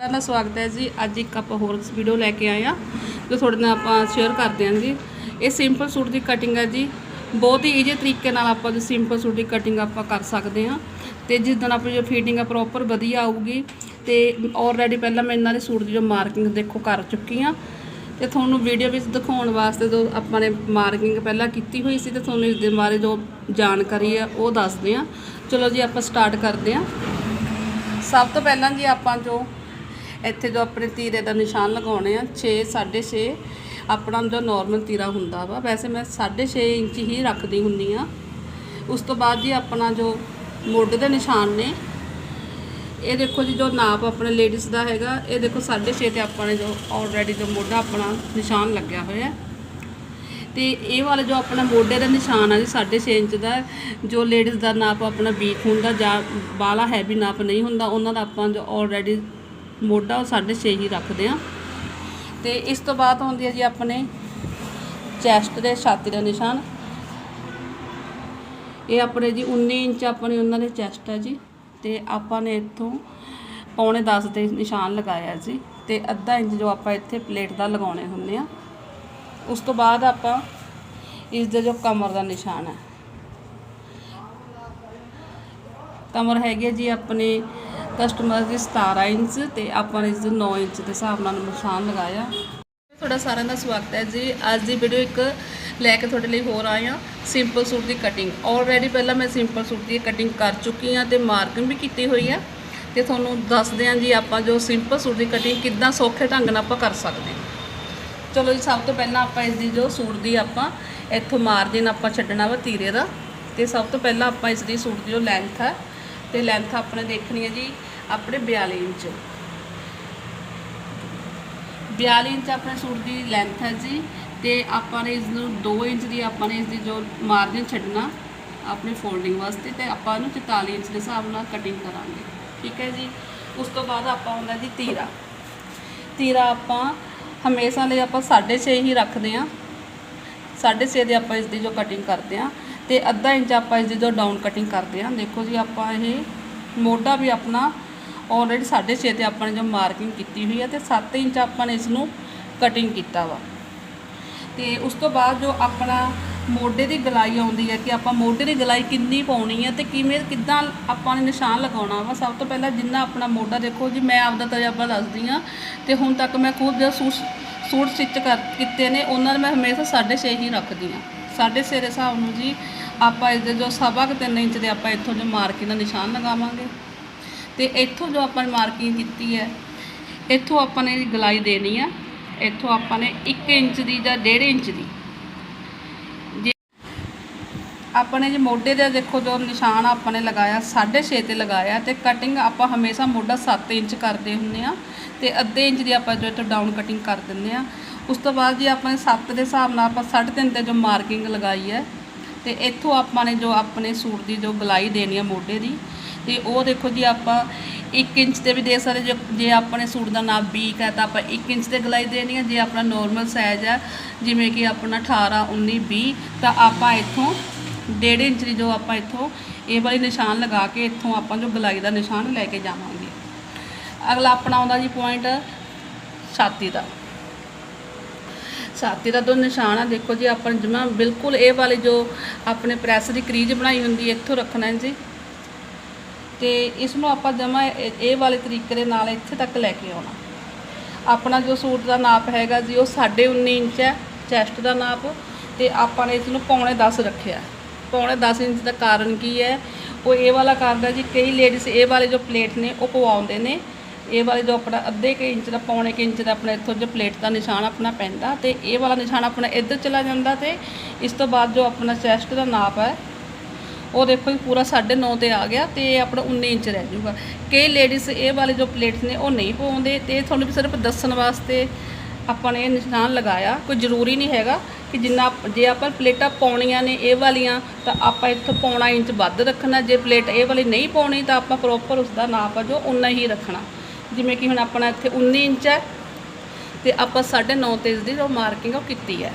ਸਾਰਿਆਂ ਦਾ ਸਵਾਗਤ ਹੈ ਜੀ। ਅੱਜ ਇੱਕ ਆਪਾਂ ਹੋਰ ਵੀਡੀਓ ਲੈ ਕੇ ਆਏ ਆ ਜੋ ਤੁਹਾਡੇ ਨਾਲ ਆਪਾਂ ਸ਼ੇਅਰ ਕਰਦੇ ਹਾਂ ਜੀ ਇਹ ਸਿੰਪਲ ਸੂਟ ਦੀ ਕਟਿੰਗ ਹੈ ਜੀ। ਬਹੁਤ ਹੀ ਈਜ਼ੀ ਤਰੀਕੇ ਨਾਲ ਆਪਾਂ ਜੋ ਸਿੰਪਲ ਸੂਟ ਦੀ ਕਟਿੰਗ ਆਪਾਂ ਕਰ ਸਕਦੇ ਹਾਂ। ਤੇ ਜਿਸ ਦਿਨ ਆਪਣੀ ਜੋ ਫਿਟਿੰਗ ਆ ਪ੍ਰੋਪਰ ਵਧੀਆ ਆਊਗੀ, ਤੇ ਆਲਰੇਡੀ ਪਹਿਲਾਂ ਮੈਂ ਇਹਨਾਂ ਦੇ ਸੂਟ ਦੀ ਜੋ ਮਾਰਕਿੰਗ ਦੇਖੋ ਕਰ ਚੁੱਕੀ ਆ ਤੇ ਤੁਹਾਨੂੰ ਵੀਡੀਓ ਵਿੱਚ ਦਿਖਾਉਣ ਵਾਸਤੇ ਜੋ ਆਪਾਂ ਨੇ ਮਾਰਕਿੰਗ ਪਹਿਲਾਂ ਕੀਤੀ ਹੋਈ ਸੀ, ਤੇ ਤੁਹਾਨੂੰ ਇਸ ਦੇ ਬਾਰੇ ਜੋ ਜਾਣਕਾਰੀ ਆ ਉਹ ਦੱਸਦੇ ਆ ਚਲੋ ਜੀ, ਆਪਾਂ ਸਟਾਰਟ ਕਰਦੇ ਆ ਸਭ ਤੋਂ ਪਹਿਲਾਂ ਜੀ ਆਪਾਂ ਜੋ ਇੱਥੇ ਜੋ ਆਪਣੇ ਤੀਰੇ ਦਾ ਨਿਸ਼ਾਨ ਲਗਾਉਣੇ ਆ 6 6.5 ਆਪਣਾ ਜੋ ਨਾਰਮਲ ਤੀਰਾ ਹੁੰਦਾ ਵਾ, ਵੈਸੇ ਮੈਂ 6.5 ਇੰਚ ਹੀ ਰੱਖਦੀ ਹੁੰਨੀ ਆ। ਉਸ ਤੋਂ ਬਾਅਦ ਜੀ ਆਪਣਾ ਜੋ ਮੋਢੇ ਦੇ ਨਿਸ਼ਾਨ ਨੇ, ਇਹ ਦੇਖੋ ਜੀ ਜੋ ਨਾਪ ਆਪਣੇ ਲੇਡੀਜ਼ ਦਾ ਹੈਗਾ, ਇਹ ਦੇਖੋ 6.5 ਤੇ ਆਪਾਂ ਨੇ ਜੋ ਆਲਰੇਡੀ ਜੋ ਮੋਢਾ ਆਪਣਾ ਨਿਸ਼ਾਨ ਲੱਗਿਆ ਹੋਇਆ। ਹੈ ਤੇ ਇਹ ਵਾਲਾ ਜੋ ਆਪਣਾ ਮੋਢੇ ਦਾ ਨਿਸ਼ਾਨ ਆ ਜੀ 6.5 ਇੰਚ ਦਾ, ਜੋ ਲੇਡੀਜ਼ ਦਾ ਨਾਪ ਆਪਣਾ ਵੀਕ ਹੁੰਦਾ ਜਾਂ ਬਾਲਾ ਹੈਵੀ ਨਾਪ ਨਹੀਂ ਹੁੰਦਾ, ਉਹਨਾਂ ਦਾ ਆਪਾਂ ਜੋ ਆਲਰੇਡੀ ਮੋਢਾ ਉਹ 6.5 ਹੀ ਰੱਖਦੇ ਆ ਤੇ ਇਸ ਤੋਂ ਬਾਅਦ ਹੁੰਦੀ ਹੈ ਜੀ ਆਪਣੇ ਚੈਸਟ ਦੇ ਛਾਤੀ ਦਾ ਨਿਸ਼ਾਨ। ਇਹ ਆਪਣੇ ਜੀ 19 ਇੰਚ ਆਪਣੇ ਉਹਨਾਂ ਦੇ ਚੈਸਟ ਹੈ ਜੀ। ਤੇ ਆਪਾਂ ਨੇ ਇੱਥੋਂ ਪੌਣੇ 10 ਦੇ ਨਿਸ਼ਾਨ ਲਗਾਇਆ ਜੀ। ਤੇ ਅੱਧਾ ਇੰਚ ਜੋ ਆਪਾਂ ਇੱਥੇ ਪਲੇਟ ਦਾ ਲਗਾਉਣੇ ਹੁੰਦੇ ਆ ਉਸ ਤੋਂ ਬਾਅਦ ਆਪਾਂ ਇਸ ਦੇ ਜੋ ਕਮਰ ਦਾ ਨਿਸ਼ਾਨ ਹੈ। ਕਮਰ ਹੈਗੀ ਹੈ ਜੀ ਆਪਣੇ ਕਸਟਮਰ ਦੀ 17 ਇੰਚ ਤੇ ਆਪਾਂ ਨੇ ਇਸ ਦੇ 9 ਇੰਚ ਦੇ ਹਿਸਾਬ ਨਾਲ ਨਿਸ਼ਾਨ ਲਗਾਇਆ। ਤੁਹਾਡਾ ਸਾਰਿਆਂ ਦਾ ਸਵਾਗਤ ਹੈ ਜੀ। ਅੱਜ ਦੀ ਵੀਡੀਓ ਇੱਕ ਲੈ ਕੇ ਤੁਹਾਡੇ ਲਈ ਹੋਰ ਆਏ ਹਾਂ। ਸਿੰਪਲ ਸੂਟ ਦੀ ਕਟਿੰਗ ਆਲਰੇਡੀ ਪਹਿਲਾਂ ਮੈਂ ਸਿੰਪਲ ਸੂਟ ਦੀ ਕਟਿੰਗ ਕਰ ਚੁੱਕੀ ਹਾਂ ਤੇ ਮਾਰਕਿੰਗ ਵੀ ਕੀਤੀ ਹੋਈ ਆ ਤੇ ਤੁਹਾਨੂੰ ਦੱਸਦੇ ਹਾਂ ਜੀ ਆਪਾਂ ਜੋ ਸਿੰਪਲ ਸੂਟ ਦੀ ਕਟਿੰਗ ਕਿੱਦਾਂ ਸੌਖੇ ਢੰਗ ਨਾਲ ਆਪਾਂ ਕਰ ਸਕਦੇ ਹਾਂ। ਚਲੋ ਜੀ, ਸਭ ਤੋਂ ਪਹਿਲਾਂ ਆਪਾਂ ਇਸ ਦੀ ਜੋ ਸੂਟ ਦੀ ਆਪਾਂ ਇੱਥੋਂ ਮਾਰਜਿਨ ਆਪਾਂ ਛੱਡਣਾ ਵਾ ਤੀਰੇ ਦਾ। ਤੇ ਸਭ ਤੋਂ ਪਹਿਲਾਂ ਆਪਾਂ ਇਸ ਦੀ ਸੂਟ ਦੀ ਜੋ ਲੈਂਥ ਹੈ, ਤੇ ਲੈਂਥ ਆਪਣੇ ਦੇਖਣੀ ਹੈ ਜੀ। ਆਪਣੇ 42 ਇੰਚ। 42 ਇੰਚ ਆਪਣੇ ਸੂਟ ਦੀ ਲੈਂਥ ਹੈ ਜੀ, ਤੇ ਆਪਾਂ ਨੇ ਇਸ ਨੂੰ 2 ਇੰਚ ਦੀ ਆਪਾਂ ਨੇ ਇਸ ਦੀ ਜੋ ਮਾਰਜਨ ਛੱਡਣਾ, ਆਪਣੀ ਫੋਲਡਿੰਗ ਵਾਸਤੇ, ਤੇ ਆਪਾਂ ਇਹਨੂੰ 44 ਇੰਚ ਦੇ ਹਿਸਾਬ ਨਾਲ ਕਟਿੰਗ ਕਰਾਂਗੇ। ਠੀਕ ਹੈ ਜੀ? ਉਸ ਤੋਂ ਬਾਅਦ ਆਪਾਂ ਹੁੰਦਾ ਜੀ ਤੀਰਾ। ਤੀਰਾ ਆਪਾਂ ਹਮੇਸ਼ਾ ਲਈ ਆਪਾਂ 6.5 ਹੀ ਰੱਖਦੇ ਆ 6.5 ਦੇ ਆਪਾਂ ਇਸ ਦੀ ਜੋ ਕਟਿੰਗ ਕਰਦੇ ਆ ਤੇ ਅੱਧਾ ਇੰਚ ਆਪਾਂ ਇਸ ਦੀ ਜੋ ਡਾਊਨ ਕਟਿੰਗ ਕਰਦੇ ਆ ਦੇਖੋ ਜੀ, ਆਪਾਂ ਇਹ ਮੋਢਾ ਵੀ ਆਪਣਾ ਆਲਰੇਡੀ 6.5 ਤੇ ਆਪਾਂ ਨੇ ਜੋ ਮਾਰਕਿੰਗ ਕੀਤੀ ਹੋਈ ਹੈ ਤੇ 7 ਇੰਚ ਆਪਾਂ ਨੇ ਇਸ ਨੂੰ ਕਟਿੰਗ ਕੀਤਾ ਵਾ। ਤੇ ਉਸ ਤੋਂ ਬਾਅਦ ਜੋ ਆਪਣਾ ਮੋਢੇ ਦੀ ਗਲਾਈ ਆਉਂਦੀ ਹੈ ਕਿ ਆਪਾਂ ਮੋਢੇ ਦੀ ਗਲਾਈ ਕਿੰਨੀ ਪਾਉਣੀ ਹੈ ਤੇ ਕਿਵੇਂ, ਕਿੱਦਾਂ ਆਪਾਂ ਨੇ ਨਿਸ਼ਾਨ ਲਗਾਉਣਾ ਵਾ, ਸਭ ਤੋਂ ਪਹਿਲਾਂ ਜਿੰਨਾ ਆਪਣਾ ਮੋਢਾ ਦੇਖੋ ਜੀ, ਮੈਂ ਆਪਦਾ ਤਜਰਬਾ ਦੱਸਦੀ ਆ ਤੇ ਹੁਣ ਤੱਕ ਮੈਂ ਖੁਦ ਜੋ ਸੂਟ ਸੂਟ ਸਟਿਚ ਕਰ ਕੀਤੇ ਨੇ, ਉਹਨਾਂ ਦੇ ਮੈਂ ਹਮੇਸ਼ਾ 6.5 ਹੀ ਰੱਖਦੀ ਆ। 6.5 ਦੇ ਹਿਸਾਬ ਨੂੰ ਜੀ ਆਪਾਂ ਇਸ ਦੇ ਜੋ ਸਵਾ ਕੁ ਤਿੰਨ ਇੰਚ ਦੇ ਆਪਾਂ ਇੱਥੋਂ ਜੋ ਮਾਰਕਿੰਗ ਦਾ ਨਿਸ਼ਾਨ ਲਗਾਵਾਂਗੇ। ਤੇ ਇੱਥੋਂ ਜੋ ਆਪਾਂ ਨੇ ਮਾਰਕਿੰਗ ਕੀਤੀ ਹੈ, ਇੱਥੋਂ ਆਪਾਂ ਨੇ ਗਲਾਈ ਦੇਣੀ ਆ। ਇੱਥੋਂ ਆਪਾਂ ਨੇ 1 ਇੰਚ ਦੀ ਜਾਂ 1.5 ਇੰਚ ਦੀ। ਜੇ ਆਪਣੇ ਜੇ ਮੋਢੇ ਦੇ ਦੇਖੋ ਜੋ ਨਿਸ਼ਾਨ ਆਪਾਂ ਨੇ ਲਗਾਇਆ 6.5 ਤੇ ਲਗਾਇਆ ਤੇ ਕਟਿੰਗ ਆਪਾਂ ਹਮੇਸ਼ਾ ਮੋਢਾ 7 ਇੰਚ ਕਰਦੇ ਹੁੰਦੇ ਆ ਤੇ ਅੱਧੇ ਇੰਚ ਦੀ ਆਪਾਂ ਜੋ ਇੱਥੋਂ ਡਾਊਨ ਕਟਿੰਗ ਕਰ ਦਿੰਦੇ ਆ। ਉਸ ਤੋਂ ਬਾਅਦ ਜੀ ਆਪਾਂ ਨੇ 7 ਦੇ ਹਿਸਾਬ ਨਾਲ ਆਪਾਂ 3.5 ਤੇ ਜੋ ਮਾਰਕਿੰਗ ਲਗਾਈ ਹੈ, ਤੇ ਇੱਥੋਂ ਆਪਾਂ ਨੇ ਜੋ ਆਪਣੇ ਸੂਟ ਦੀ ਜੋ ਗਲਾਈ ਦੇਣੀ ਆ ਮੋਢੇ ਦੀ ਤੇ ਉਹ ਦੇਖੋ ਜੀ ਆਪਾਂ 1 ਇੰਚ ਤੇ ਵੀ ਦੇ ਸਕਦੇ, ਜੇ ਜੇ ਆਪਣੇ ਸੂਟ ਦਾ ਨਾਪ 20 ਹੈ ਤਾਂ ਆਪਾਂ 1 ਇੰਚ ਤੇ ਗਲਾਈ ਦੇਣੀ ਹੈ, ਜੇ ਆਪਣਾ ਨੋਰਮਲ ਸਾਈਜ਼ ਹੈ, ਜਿਵੇਂ ਕਿ ਆਪਣਾ 18 19 20 ਤਾਂ ਆਪਾਂ ਇੱਥੋਂ 1.5 ਇੰਚ ਦੀ ਜੋ ਆਪਾਂ ਇੱਥੋਂ ਇਹ ਵਾਲੀ ਨਿਸ਼ਾਨ ਲਗਾ ਕੇ ਇੱਥੋਂ ਆਪਾਂ ਜੋ ਗਲਾਈ ਦਾ ਨਿਸ਼ਾਨ ਲੈ ਕੇ ਜਾਵਾਂਗੇ। ਅਗਲਾ ਆਪਣਾ ਆਉਂਦਾ ਜੀ ਪੁਆਇੰਟ ਛਾਤੀ ਦਾ। ਛਾਤੀ ਦਾ ਦੋ ਨਿਸ਼ਾਨ ਆ, ਦੇਖੋ ਜੀ ਆਪਾਂ ਜਮਾ ਬਿਲਕੁਲ ਇਹ ਵਾਲੇ ਜੋ ਆਪਣੇ ਪ੍ਰੈਸ ਦੀ ਕਰੀਜ ਬਣਾਈ ਹੁੰਦੀ ਹੈ, ਇੱਥੋਂ ਰੱਖਣਾ ਜੀ। ਤੇ ਇਸ ਨੂੰ ਆਪਾਂ ਜਮਾ ਇਹ ਵਾਲੇ ਤਰੀਕੇ ਦੇ ਨਾਲ ਇੱਥੇ ਤੱਕ ਲੈ ਕੇ ਆਉਣਾ। ਆਪਣਾ ਜੋ ਸੂਟ ਦਾ ਨਾਪ ਹੈਗਾ ਜੀ, ਉਹ 19.5 ਇੰਚ ਹੈ, ਚੈਸਟ ਦਾ ਨਾਪ, ਤੇ ਆਪਾਂ ਨੇ ਇਸ ਨੂੰ ਪੌਣੇ 10 ਰੱਖਿਆ ਪੌਣੇ 10 ਇੰਚ ਦਾ ਕਾਰਨ ਕੀ ਹੈ? ਉਹ ਇਹ ਵਾਲਾ ਕਰਦਾ ਜੀ, ਕਈ ਲੇਡੀਜ਼ ਇਹ ਵਾਲੇ ਜੋ ਪਲੇਟ ਨੇ, ਉਹ ਪਵਾਉਂਦੇ ਨੇ। ਇਹ ਵਾਲੇ ਜੋ ਆਪਣਾ ਅੱਧੇ ਕੁ ਇੰਚ ਦਾ, ਪੌਣੇ ਕੁ ਇੰਚ ਦਾ ਆਪਣਾ ਇੱਥੋਂ ਜੋ ਪਲੇਟ ਦਾ ਨਿਸ਼ਾਨ ਆਪਣਾ ਪੈਂਦਾ, ਤੇ ਇਹ ਵਾਲਾ ਨਿਸ਼ਾਨ ਆਪਣਾ ਇੱਧਰ ਚਲਾ ਜਾਂਦਾ ਤੇ ਇਸ ਤੋਂ ਬਾਅਦ ਜੋ ਆਪਣਾ ਚੈਸਟ ਦਾ ਨਾਪ ਹੈ ਉਹ ਦੇਖੋ ਜੀ ਪੂਰਾ 9.5 ਤੇ ਆ ਗਿਆ ਤੇ ਇਹ ਆਪਣਾ 19 ਇੰਚ ਰਹਿ ਜਾਊਗਾ। ਕਈ ਲੇਡੀਜ਼ ਇਹ ਵਾਲੇ ਜੋ ਪਲੇਟਸ ਨੇ ਉਹ ਨਹੀਂ ਪਾਉਂਦੇ ਤੇ ਇਹ ਤੁਹਾਨੂੰ ਵੀ ਸਿਰਫ ਦੱਸਣ ਵਾਸਤੇ ਆਪਾਂ ਨੇ ਇਹ ਨਿਸ਼ਾਨ ਲਗਾਇਆ। ਕੋਈ ਜ਼ਰੂਰੀ ਨਹੀਂ ਹੈਗਾ ਕਿ ਜਿੰਨਾ ਜੇ ਆਪਾਂ ਪਲੇਟਾਂ ਪਾਉਣੀਆਂ ਨੇ ਇਹ ਵਾਲੀਆਂ, ਤਾਂ ਆਪਾਂ ਇੱਥੋਂ ਪੌਣਾ ਇੰਚ ਵੱਧ ਰੱਖਣਾ। ਜੇ ਪਲੇਟ ਇਹ ਵਾਲੀ ਨਹੀਂ ਪਾਉਣੀ, ਤਾਂ ਆਪਾਂ ਪ੍ਰੋਪਰ ਉਸ ਦਾ ਨਾਪ ਆ ਜੋ ਉਨਾ ਹੀ ਰੱਖਣਾ। ਜਿਵੇਂ ਕਿ ਹੁਣ ਆਪਣਾ ਇੱਥੇ 19 ਇੰਚ ਹੈ ਤੇ ਆਪਾਂ 9.5 ਤੇ ਇਸ ਦੀ ਜੋ ਮਾਰਕਿੰਗ ਉਹ ਕੀਤੀ ਹੈ।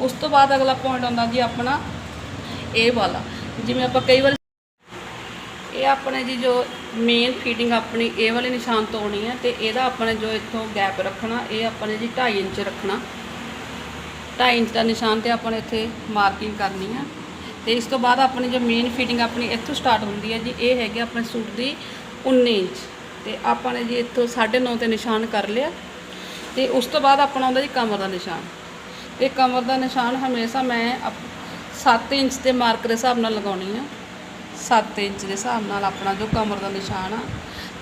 ਉਸ ਤੋਂ ਬਾਅਦ ਅਗਲਾ ਪੁਆਇੰਟ ਆਉਂਦਾ ਜੀ ਆਪਣਾ ਇਹ ਵਾਲਾ। ਜਿਵੇਂ ਆਪਾਂ ਕਈ ਵਾਰ ਇਹ ਆਪਣੇ ਜੀ ਜੋ ਮੇਨ ਫੀਟਿੰਗ ਆਪਣੀ ਇਹ ਵਾਲੇ ਨਿਸ਼ਾਨ ਤੋਂ ਆਉਣੀ ਹੈ ਤੇ ਇਹਦਾ ਆਪਣੇ ਜੋ ਇੱਥੋਂ ਗੈਪ ਰੱਖਣਾ, ਇਹ ਆਪਣੇ ਜੀ 2.5 ਇੰਚ ਰੱਖਣਾ। 2.5 ਇੰਚ ਦਾ ਨਿਸ਼ਾਨ ਤੇ ਆਪਾਂ ਨੇ ਇੱਥੇ ਮਾਰਕਿੰਗ ਕਰਨੀ ਆ। ਤੇ ਇਸ ਤੋਂ ਬਾਅਦ ਆਪਣੀ ਜੋ ਮੇਨ ਫਿਟਿੰਗ ਆਪਣੀ ਇੱਥੋਂ ਸਟਾਰਟ ਹੁੰਦੀ ਹੈ ਜੀ, ਇਹ ਹੈਗੇ ਆਪਣੇ ਸੂਟ ਦੀ 19 ਇੰਚ। ਤੇ ਆਪਾਂ ਨੇ ਜੀ ਇੱਥੋਂ 9.5 ਤੇ ਨਿਸ਼ਾਨ ਕਰ ਲਿਆ। ਤੇ ਉਸ ਤੋਂ ਬਾਅਦ ਆਪਣਾ ਆਉਂਦਾ ਜੀ ਕਮਰ ਦਾ ਨਿਸ਼ਾਨ। ਤੇ ਕਮਰ ਦਾ ਨਿਸ਼ਾਨ ਹਮੇਸ਼ਾ ਮੈਂ 7 ਇੰਚ ਦੇ ਮਾਰਕ ਦੇ ਹਿਸਾਬ ਨਾਲ ਲਗਾਉਣੀ ਆ। 7 ਇੰਚ ਦੇ ਹਿਸਾਬ ਨਾਲ ਆਪਣਾ ਜੋ ਕਮਰ ਦਾ ਨਿਸ਼ਾਨ ਆ।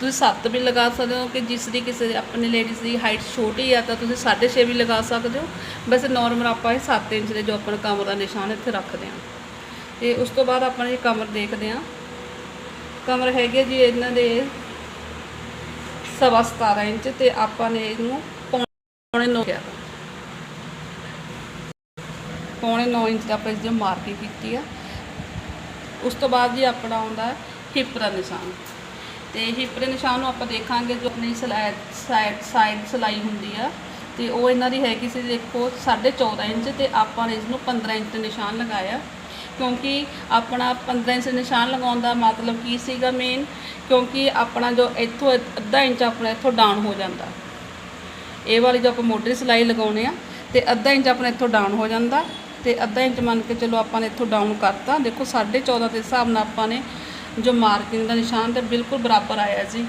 ਤੁਸੀਂ 7 ਵੀ ਲਗਾ ਸਕਦੇ ਹੋ ਕਿ ਜਿਸ ਦੀ ਕਿਸੇ ਆਪਣੇ ਲੇਡੀਜ਼ ਦੀ ਹਾਈਟ ਛੋਟੀ ਆ ਤਾਂ ਤੁਸੀਂ 6.5 ਵੀ ਲਗਾ ਸਕਦੇ ਹੋ। ਵੈਸੇ ਨਾਰਮਲ ਆਪਾਂ ਇਹ 7 ਇੰਚ ਦੇ ਜੋ ਆਪਣਾ ਕਮਰ ਦਾ ਨਿਸ਼ਾਨ ਇੱਥੇ ਰੱਖਦੇ ਹਾਂ। ਤੇ ਉਸ ਤੋਂ ਬਾਅਦ ਆਪਾਂ ਇਹ ਕਮਰ ਦੇਖਦੇ ਹਾਂ। ਕਮਰ ਹੈਗੇ ਜੀ ਇਹਨਾਂ ਦੇ ਸਵਾ 17 ਇੰਚ ਤੇ ਆਪਾਂ ਨੇ ਇਹਨੂੰ ਪੌਣੇ 9 ਕਿਹਾ। ਪੌਣੇ 9 ਇੰਚ ਦਾ ਆਪਾਂ ਇਸ ਦੀ ਮਾਰਕਿੰਗ ਕੀਤੀ ਆ। ਉਸ ਤੋਂ ਬਾਅਦ ਜੀ ਆਪਣਾ ਆਉਂਦਾ ਹਿੱਪ ਦਾ ਨਿਸ਼ਾਨ। ਤੇ ਹਿੱਪ ਦੇ ਨਿਸ਼ਾਨ ਨੂੰ ਆਪਾਂ ਦੇਖਾਂਗੇ ਜੋ ਆਪਣੀ ਸਲਾਈ ਸਾਈਡ ਸਾਈਡ ਸਲਾਈ ਹੁੰਦੀ ਆ। ਤੇ ਉਹ ਇਹਨਾਂ ਦੀ ਹੈਗੀ ਸੀ ਦੇਖੋ 14.5 ਇੰਚ ਤੇ ਆਪਾਂ ਨੇ ਇਸ ਨੂੰ 15 ਇੰਚ ਦੇ ਨਿਸ਼ਾਨ ਲਗਾਇਆ। ਕਿਉਂਕਿ ਆਪਣਾ 15 ਇੰਚ ਨਿਸ਼ਾਨ ਲਗਾਉਣ ਦਾ ਮਤਲਬ ਕੀ ਸੀਗਾ ਮੇਨ ਕਿਉਂਕਿ ਆਪਣਾ ਜੋ ਇੱਥੋਂ ਅੱਧਾ ਇੰਚ ਆਪਣਾ ਇੱਥੋਂ ਡਾਊਨ ਹੋ ਜਾਂਦਾ। ਇਹ ਵਾਲੀ ਜੋ ਆਪਾਂ ਮੋਟੀ ਸਲਾਈ ਲਗਾਉਣੇ ਆ, ਤੇ ਅੱਧਾ ਇੰਚ ਆਪਣਾ ਇੱਥੋਂ ਡਾਊਨ ਹੋ ਜਾਂਦਾ। ਤੇ ਅੱਧਾ ਇੰਚ ਮੰਨ ਕੇ ਚਲੋ ਆਪਾਂ ਨੇ ਇੱਥੋਂ ਡਾਊਨ ਕਰਤਾ। ਦੇਖੋ 14.5 ਦੇ ਹਿਸਾਬ ਨਾਲ ਆਪਾਂ ਨੇ ਜੋ ਮਾਰਕਿੰਗ ਦਾ ਨਿਸ਼ਾਨ ਤੇ ਬਿਲਕੁਲ ਬਰਾਬਰ ਆਇਆ ਜੀ।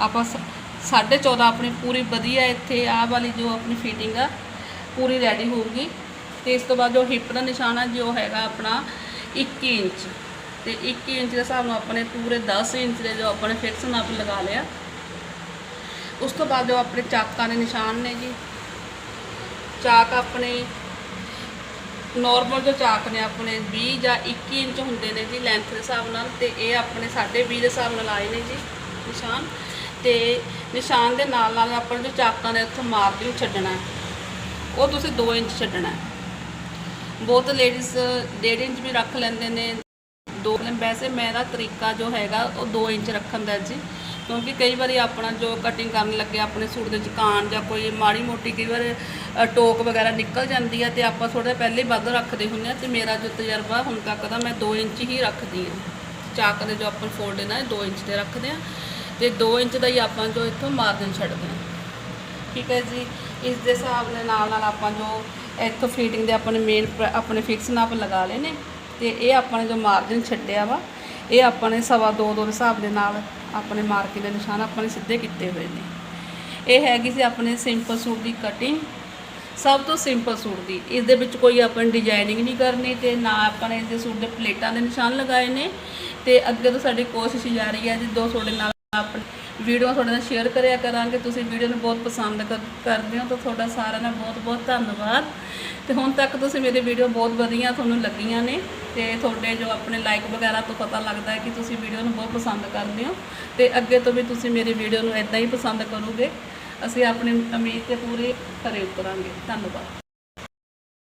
ਆਪਾਂ 14.5 ਆਪਣੀ ਪੂਰੀ ਵਧੀਆ ਇੱਥੇ ਆਹ ਵਾਲੀ ਜੋ ਆਪਣੀ ਫਿਟਿੰਗ ਆ, ਪੂਰੀ ਰੈਡੀ ਹੋਊਗੀ। ਤੇ ਇਸ ਤੋਂ ਬਾਅਦ ਜੋ ਹਿੱਪ ਦਾ ਨਿਸ਼ਾਨ ਆ ਜੋ ਹੈਗਾ ਆਪਣਾ 21 ਇੰਚ। ਤੇ 21 ਇੰਚ ਦੇ ਹਿਸਾਬ ਨਾਲ ਆਪਣੇ ਪੂਰੇ 10 ਇੰਚ ਦੇ ਜੋ ਆਪਣੇ ਫਿਕਸ ਨਾਪ ਲਗਾ ਲਿਆ। ਉਸ ਤੋਂ ਬਾਅਦ ਜੋ ਆਪਣੇ ਚਾਕਾਂ ਦੇ ਨਿਸ਼ਾਨ ਨੇ ਜੀ, ਚਾਕ ਆਪਣੇ ਨਾਰਮਲ ਜੋ ਚਾਕ ਨੇ ਆਪਣੇ 20 ਜਾਂ 21 ਇੰਚ ਹੁੰਦੇ ਨੇ ਜੀ ਲੈਂਥ ਦੇ ਹਿਸਾਬ ਨਾਲ ਤੇ ਇਹ ਆਪਣੇ 20.5 ਦੇ ਹਿਸਾਬ ਨਾਲ ਆਏ ਨੇ ਜੀ ਨਿਸ਼ਾਨ। ਤੇ ਨਿਸ਼ਾਨ ਦੇ ਨਾਲ ਨਾਲ ਆਪਾਂ ਜੋ ਚਾਕਾਂ ਦੇ ਉੱਥੋਂ ਮਾਰਕਿੰਗ ਛੱਡਣਾ ਉਹ ਤੁਸੀਂ 2 ਇੰਚ ਛੱਡਣਾ ਬਹੁਤ ਲੇਡੀਜ਼ 1.5 ਇੰਚ ਵੀ ਰੱਖ ਲੈਂਦੇ ਨੇ। ਦੋ ਵੈਸੇ ਮੇਰਾ ਤਰੀਕਾ ਜੋ ਹੈਗਾ ਉਹ 2 ਇੰਚ ਰੱਖਣ ਦਾ ਜੀ। ਕਿਉਂਕਿ ਕਈ ਵਾਰੀ ਆਪਣਾ ਜੋ ਕਟਿੰਗ ਕਰਨ ਲੱਗੇ ਆਪਣੇ ਸੂਟ ਦੇ ਚਕਾਨ ਜਾਂ ਕੋਈ ਮਾੜੀ ਮੋਟੀ ਕਈ ਵਾਰ ਅ, ਟੋਕ ਵਗੈਰਾ ਨਿਕਲ ਜਾਂਦੀ ਹੈ ਤੇ ਆਪਾਂ ਥੋੜਾ ਪਹਿਲੇ ਹੀ ਵੱਧ ਰੱਖਦੇ ਹੁੰਦੇ ਆ ਤੇ ਮੇਰਾ ਜੋ ਤਜਰਬਾ ਹੁਣ ਤੱਕ ਦਾ ਮੈਂ 2 ਇੰਚ ਹੀ ਰੱਖਦੀ ਹਾਂ। ਚਾਕ ਦੇ ਜੋ ਆਪਾਂ ਫੋਲਡ ਨੇ 2 ਇੰਚ ਦੇ ਰੱਖਦੇ ਆ ਤੇ 2 ਇੰਚ ਦਾ ਹੀ ਆਪਾਂ ਜੋ ਇੱਥੋਂ ਮਾਰਜਨ ਛੱਡਦੇ ਹਾਂ ਠੀਕ ਹੈ ਜੀ? ਇਸ ਦੇ ਹਿਸਾਬ ਦੇ ਨਾਲ ਨਾਲ ਆਪਾਂ ਜੋ ਇੱਥੋਂ ਫੀਟਿੰਗ ਦੇ ਆਪਣੇ ਮੇਨ ਆਪਣੇ ਫਿਕਸ ਨਾਪ ਲਗਾ ਲਏ ਨੇ ਤੇ ਇਹ ਆਪਾਂ ਨੇ ਜੋ ਮਾਰਜਨ ਛੱਡਿਆ ਵਾ ਇਹ ਆਪਾਂ ਨੇ ਸਵਾ ਦੋ ਦੋ ਦੇ ਹਿਸਾਬ ਦੇ ਨਾਲ ਆਪਣੇ ਮਾਰਕਿੰਗ ਦੇ ਨਿਸ਼ਾਨ ਆਪਾਂ ਨੇ ਸਿੱਧੇ ਕੀਤੇ ਹੋਏ ਨੇ। ਇਹ ਹੈਗੀ ਸੀ ਆਪਣੇ ਸਿੰਪਲ ਸੂਟ ਦੀ ਕਟਿੰਗ ਸਭ ਤੋਂ ਸਿੰਪਲ ਸੂਟ ਦੀ। ਇਸ ਦੇ ਵਿੱਚ ਕੋਈ ਆਪਾਂ ਨੇ ਡਿਜ਼ਾਈਨਿੰਗ ਨਹੀਂ ਕਰਨੀ ਤੇ ਨਾ ਆਪਾਂ ਨੇ ਇਸ ਦੇ ਸੂਟ ਦੇ ਪਲੇਟਾਂ ਦੇ ਨਿਸ਼ਾਨ ਲਗਾਏ ਨੇ ਤੇ ਅੱਗੇ ਤੋਂ ਸਾਡੀ ਕੋਸ਼ਿਸ਼ ਜਾਰੀ ਹੈ ਜੀ ਦੋ ਤੁਹਾਡੇ ਨਾਲ ਆਪਣੀ ਵੀਡੀਓ ਤੁਹਾਡੇ ਨਾਲ ਸ਼ੇਅਰ ਕਰਿਆ ਕਰਾਂਗੇ। ਤੁਸੀਂ ਵੀਡੀਓ ਨੂੰ ਬਹੁਤ ਪਸੰਦ ਕਰ- ਕਰਦੇ ਹੋ ਤਾਂ ਤੁਹਾਡਾ ਸਾਰਿਆਂ ਦਾ ਬਹੁਤ ਬਹੁਤ ਧੰਨਵਾਦ। ਤੇ ਹੁਣ ਤੱਕ ਤੁਸੀਂ ਮੇਰੀ ਵੀਡੀਓ ਬਹੁਤ ਵਧੀਆ ਤੁਹਾਨੂੰ ਲੱਗੀਆਂ ਨੇ। ਤੇ ਤੁਹਾਡੇ ਜੋ ਆਪਣੇ ਲਾਈਕ ਵਗੈਰਾ ਤੋਂ ਪਤਾ ਲੱਗਦਾ ਹੈ ਕਿ ਤੁਸੀਂ ਵੀਡੀਓ ਨੂੰ ਬਹੁਤ ਪਸੰਦ ਕਰਦੇ ਹੋ ਤੇ ਅੱਗੇ ਤੋਂ ਵੀ ਤੁਸੀਂ ਮੇਰੀ ਵੀਡੀਓ ਨੂੰ ਇਦਾਂ ਹੀ ਪਸੰਦ ਕਰੋਗੇ। ਅਸੀਂ ਆਪਣੀ ਉਮੀਦ ਤੇ ਪੂਰੇ ਖਰੇ ਉਤਰਾਂਗੇ। ਧੰਨਵਾਦ।